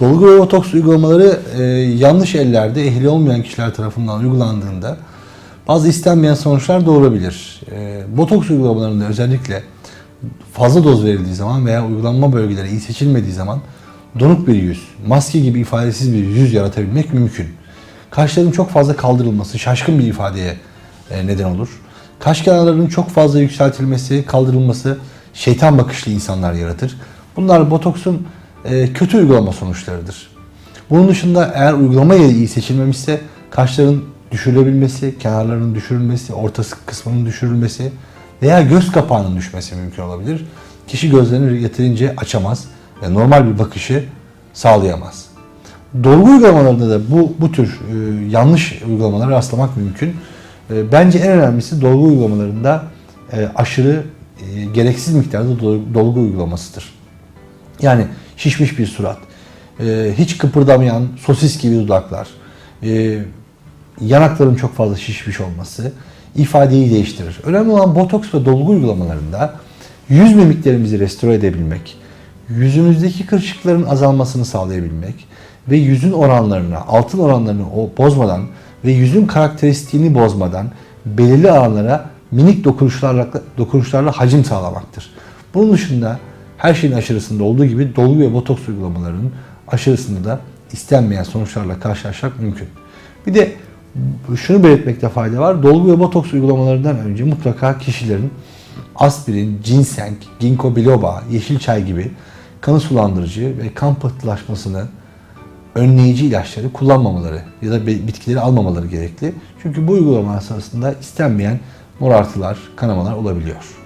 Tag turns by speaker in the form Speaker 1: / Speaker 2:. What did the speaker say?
Speaker 1: Dolgu ve botoks uygulamaları e, yanlış ellerde ehli olmayan kişiler tarafından uygulandığında bazı istenmeyen sonuçlar doğurabilir. E, botoks uygulamalarında özellikle fazla doz verildiği zaman veya uygulanma bölgeleri iyi seçilmediği zaman donuk bir yüz, maske gibi ifadesiz bir yüz yaratabilmek mümkün. Kaşların çok fazla kaldırılması şaşkın bir ifadeye e, neden olur. Kaş kenarlarının çok fazla yükseltilmesi, kaldırılması şeytan bakışlı insanlar yaratır. Bunlar botoksun e, kötü uygulama sonuçlarıdır. Bunun dışında eğer uygulama yeri iyi seçilmemişse kaşların düşürülebilmesi, kenarlarının düşürülmesi, ortası kısmının düşürülmesi veya göz kapağının düşmesi mümkün olabilir. Kişi gözlerini yeterince açamaz ve normal bir bakışı sağlayamaz. Dolgu uygulamalarında da bu bu tür e, yanlış uygulamalara rastlamak mümkün. E, bence en önemlisi dolgu uygulamalarında e, aşırı e, gereksiz miktarda dol- dolgu uygulamasıdır. Yani şişmiş bir surat, e, hiç kıpırdamayan sosis gibi dudaklar, e, yanakların çok fazla şişmiş olması ifadeyi değiştirir. Önemli olan botoks ve dolgu uygulamalarında yüz mimiklerimizi restore edebilmek, yüzümüzdeki kırışıkların azalmasını sağlayabilmek ve yüzün oranlarına, altın oranlarını bozmadan ve yüzün karakteristiğini bozmadan belirli alanlara minik dokunuşlarla, dokunuşlarla hacim sağlamaktır. Bunun dışında her şeyin aşırısında olduğu gibi dolgu ve botoks uygulamalarının aşırısında da istenmeyen sonuçlarla karşılaşmak mümkün. Bir de şunu belirtmekte fayda var. Dolgu ve botoks uygulamalarından önce mutlaka kişilerin aspirin, ginseng, ginkgo biloba, yeşil çay gibi kanı sulandırıcı ve kan pıhtılaşmasını önleyici ilaçları kullanmamaları ya da bitkileri almamaları gerekli. Çünkü bu uygulamalar sırasında istenmeyen morartılar, kanamalar olabiliyor.